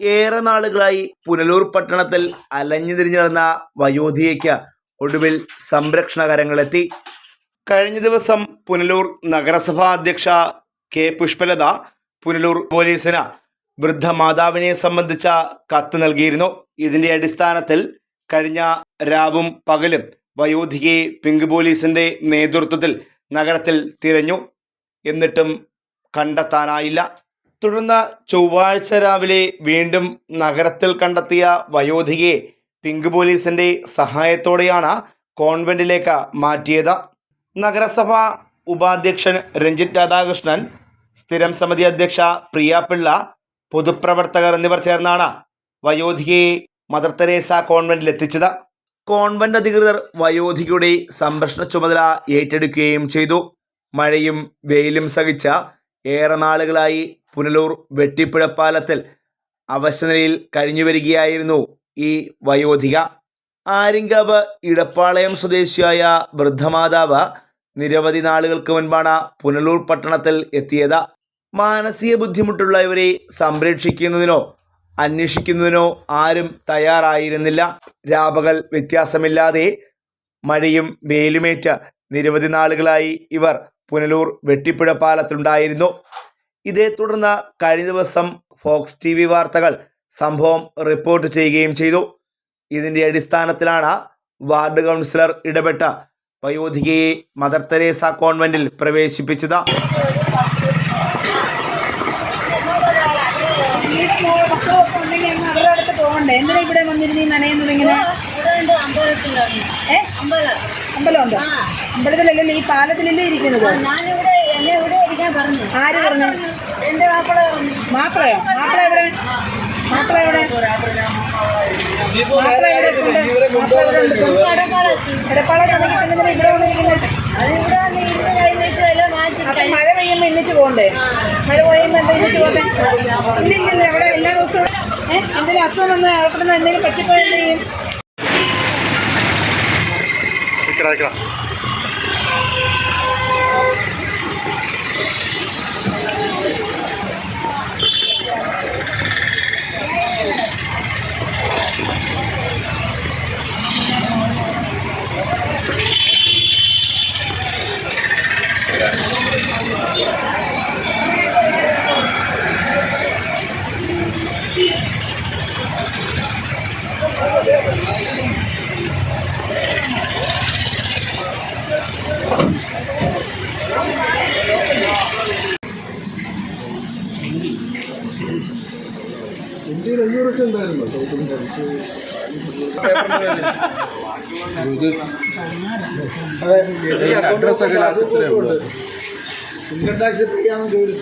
ഏറെ നാളുകളായി പുനലൂർ പട്ടണത്തിൽ അലഞ്ഞു തിരിഞ്ഞു നടന്ന വയോധികയ്ക്ക് ഒടുവിൽ സംരക്ഷണ കരങ്ങളെത്തി. കഴിഞ്ഞ ദിവസം പുനലൂർ നഗരസഭാ അധ്യക്ഷ കെ പുഷ്പലത പുനലൂർ പോലീസിന് വൃദ്ധ മാതാവിനെ സംബന്ധിച്ച കത്ത് നൽകിയിരുന്നു. ഇതിന്റെ അടിസ്ഥാനത്തിൽ കഴിഞ്ഞ രാവും പകലും വയോധികയെ പിങ്ക് പോലീസിന്റെ നേതൃത്വത്തിൽ നഗരത്തിൽ തിരഞ്ഞു. എന്നിട്ടും കണ്ടെത്താനായില്ല. തുടർന്ന് ചൊവ്വാഴ്ച രാവിലെ വീണ്ടും നഗരത്തിൽ കണ്ടെത്തിയ വയോധികയെ പിങ്ക് പോലീസിന്റെ സഹായത്തോടെയാണ് കോൺവെന്റിലേക്ക് മാറ്റിയത്. നഗരസഭ ഉപാധ്യക്ഷൻ രഞ്ജിത് രാധാകൃഷ്ണൻ സ്ഥിരം സമിതി അധ്യക്ഷ പ്രിയ പിള്ള പൊതുപ്രവർത്തകർ എന്നിവർ ചേർന്നാണ് വയോധികയെ മദർ തെരേസ കോൺവെന്റിൽ എത്തിച്ചത്. കോൺവെന്റ് അധികൃതർ വയോധികയുടെ സംരക്ഷണ ചുമതല ഏറ്റെടുക്കുകയും ചെയ്തു. മഴയും വെയിലും സഹിച്ച ഏറെ നാളുകളായി പുനലൂർ വെട്ടിപ്പുഴ പാലത്തിൽ അവശനിലയിൽ കഴിഞ്ഞു വരികയായിരുന്നു ഈ വയോധിക. ആര്യങ്കാവ് ഇടപ്പാളയം സ്വദേശിയായ വൃദ്ധമാതാവ് നിരവധി നാളുകൾക്ക് മുൻപാണ് പുനലൂർ പട്ടണത്തിൽ എത്തിയത്. മാനസിക ബുദ്ധിമുട്ടുള്ള ഇവരെ സംരക്ഷിക്കുന്നതിനോ അന്വേഷിക്കുന്നതിനോ ആരും തയ്യാറായിരുന്നില്ല. രാപകൽ വ്യത്യാസമില്ലാതെ മഴയും വെയിലുമേറ്റ് നിരവധി നാളുകളായി ഇവർ പുനലൂർ വെട്ടിപ്പുഴ പാലത്തിലുണ്ടായിരുന്നു. ഇതേ തുടർന്ന് കഴിഞ്ഞ ദിവസം ഫോക്സ് ടി വി വാർത്തകൾ സംഭവം റിപ്പോർട്ട് ചെയ്യുകയും ചെയ്തു. ഇതിന്റെ അടിസ്ഥാനത്തിലാണ് വാർഡ് കൗൺസിലർ ഇടപെട്ട വയോധികയെ മദർ തെരേസ കോൺവെന്റിൽ പ്രവേശിപ്പിച്ചത്. അമ്പലത്തിലല്ലേ ഈ പാലത്തിലല്ലേ ഇരിക്കുന്നത് ഞാനിവിടെ എന്നെ ഇവിടെ ഇരിക്കാൻ പറഞ്ഞു ആര് പറഞ്ഞു? മാപ്പിളയോ? മാപ്പിള എവിടെ? മാപ്പിള എവിടെ? മാപ്പിള എവിടെ തന്നിട്ട് പിന്നെ ഇവിടെ വന്നിരിക്കുന്നത് മഴ പെയ്യുമ്പോ എണ്ണിച്ച് പോകണ്ടേ? മഴ പെയ്യുമ്പോ എന്താ എണ്ണിച്ച് പോകണ്ടേ? ഇല്ലില്ല അവിടെ എല്ലാ ദിവസവും ഏഹ് എന്തെങ്കിലും അസുഖം വന്ന് അവിടെ എന്തെങ്കിലും പറ്റിപ്പോയാൽ എന്ത് ചെയ്യും? ഇന്ത്യയിൽ അഞ്ഞൂറൊക്കെ ഉണ്ടായിരുന്നു. ഇൻകം ടാക്സ് ജോലി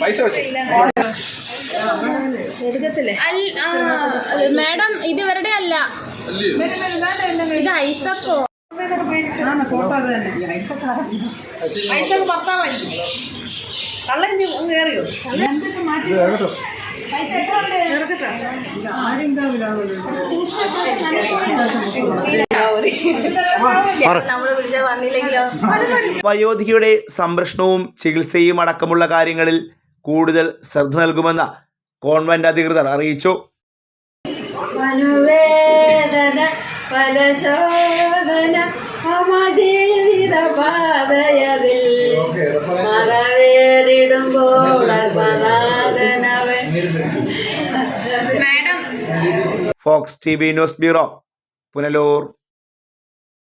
പൈസ മാഡം ഇത് ഇവരുടെ അല്ല. ഇത് ഐസപ്പോ കയറിയോ പൈസ എത്ര ഉണ്ട് വയോധികയുടെ സംരക്ഷണവും ചികിത്സയും അടക്കമുള്ള കാര്യങ്ങളിൽ കൂടുതൽ ശ്രദ്ധ നൽകുമെന്ന് കോൺവെന്റ് അധികൃതർ അറിയിച്ചു. മനുവേദന ഫലശോധന മമജീവിത പാതയതിൽ മറവേറിടുമ്പോൾ അൽപനാഥനവൻ madam. Fox T V news bureau Punalur.